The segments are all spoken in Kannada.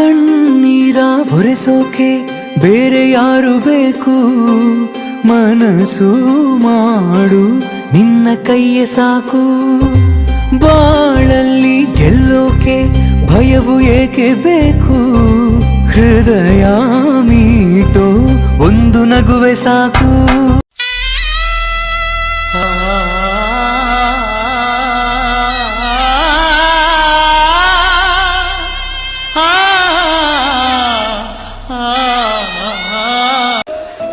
ಉಸಿರ ಹೊರೆಸೋಕೆ ಬೇರೆ ಯಾರು ಬೇಕು? ಮನಸ್ಸು ಮಾಡು, ನಿನ್ನ ಕೈಯೇ ಸಾಕು. ಬಾಳಲ್ಲಿ ಗೆಲ್ಲೋಕೆ ಭಯವು ಏಕೆ ಬೇಕು? ಹೃದಯ ಮೀಟೋ ಒಂದು ನಗುವೆ ಸಾಕು.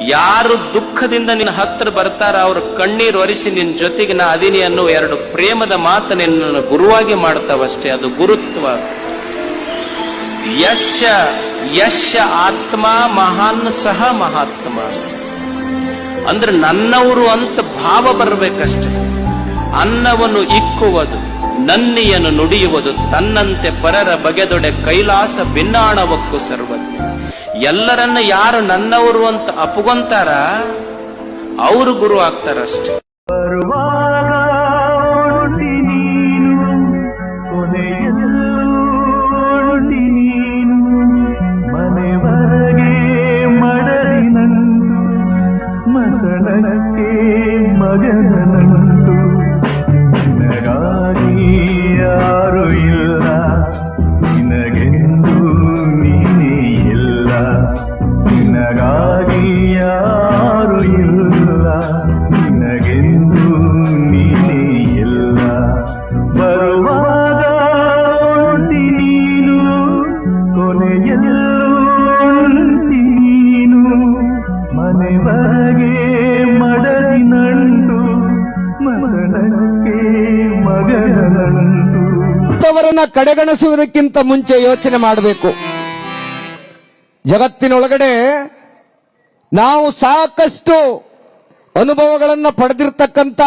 ಯಾರು ದುಃಖದಿಂದ ನಿನ್ನ ಹತ್ರ ಬರ್ತಾರ ಅವ್ರ ಕಣ್ಣೀರು ಒರೆಸಿ ನಿನ್ನ ಜೊತೆಗೆ ನಾ ಅದೀನಿ ಅನ್ನೋ ಎರಡು ಪ್ರೇಮದ ಮಾತು ನಿನ್ನನ್ನು ಗುರುವಾಗಿ ಮಾಡ್ತಾವಷ್ಟೇ. ಅದು ಗುರುತ್ವ. ಯಶ ಯಶ ಆತ್ಮ, ಮಹಾನ್ ಸಹ ಮಹಾತ್ಮ ಅಷ್ಟೆ. ಅಂದ್ರೆ ನನ್ನವರು ಅಂತ ಭಾವ ಬರಬೇಕಷ್ಟೆ. ಅನ್ನವನ್ನು ಇಕ್ಕುವುದು. ನನ್ನಿಯನ್ನು ನುಡಿಯುವುದು ತನ್ನಂತೆ ಪರರ ಬಗೆದೊಡೆ ಕೈಲಾಸ ಭಿನ್ನಾಣವಕ್ಕೂ ಸರ್ವಜ್ಞ. ಎಲ್ಲರನ್ನ ಯಾರು ನನ್ನವರು ಅಂತ ಅಪ್ಪುಗೊಂತಾರ? ಅವರು ಗುರು ಆಗ್ತಾರಷ್ಟೆ. ಬರುವಾಗ ನೀನು ಕೊನೆಯಲ್ಲೂ ಅವರನ್ನ ಕಡೆಗಣಿಸುವುದಕ್ಕಿಂತ ಮುಂಚೆ ಯೋಚನೆ ಮಾಡಬೇಕು. ಜಗತ್ತಿನೊಳಗಡೆ ನಾವು ಸಾಕಷ್ಟು ಅನುಭವಗಳನ್ನು ಪಡೆದಿರ್ತಕ್ಕಂಥ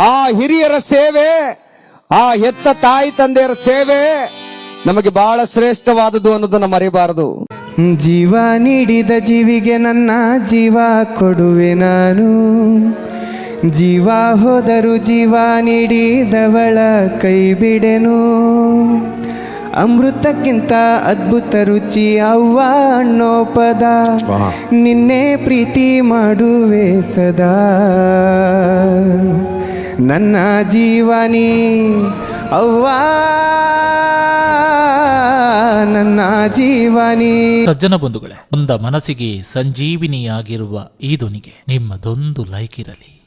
ಆ ಹಿರಿಯರ ಸೇವೆ, ಆ ಹೆತ್ತ ತಾಯಿ ತಂದೆಯರ ಸೇವೆ ನಮಗೆ ಬಹಳ ಶ್ರೇಷ್ಠವಾದದ್ದು ಅನ್ನೋದನ್ನ ಮರಿಬಾರದು ಜೀವ ನೀಡಿದ ಜೀವಿಗೆ ನನ್ನ ಜೀವ ಕೊಡುವೆ ನಾನು. ಜೀವ ಹೋದರು ಜೀವ ನೀಡಿದವಳ ಕೈ ಬಿಡೆನು. ಅಮೃತಕ್ಕಿಂತ ಅದ್ಭುತ ರುಚಿ ಅವ್ವ ಅನ್ನೋ ಪದ. ನಿನ್ನೆ ಪ್ರೀತಿ ಮಾಡುವೆ ಸದಾ. ನನ್ನ ಜೀವನಿ ಅವ್ವ ಜೀವನಿ. ಸಜ್ಜನ ಬಂಧುಗಳೇ ಒಂದ ಮನಸ್ಸಿಗೆ ಸಂಜೀವಿನಿಯಾಗಿರುವ ಈ ಧ್ವನಿಗೆ ನಿಮ್ಮದೊಂದು ಲೈಕ್ ಇರಲಿ.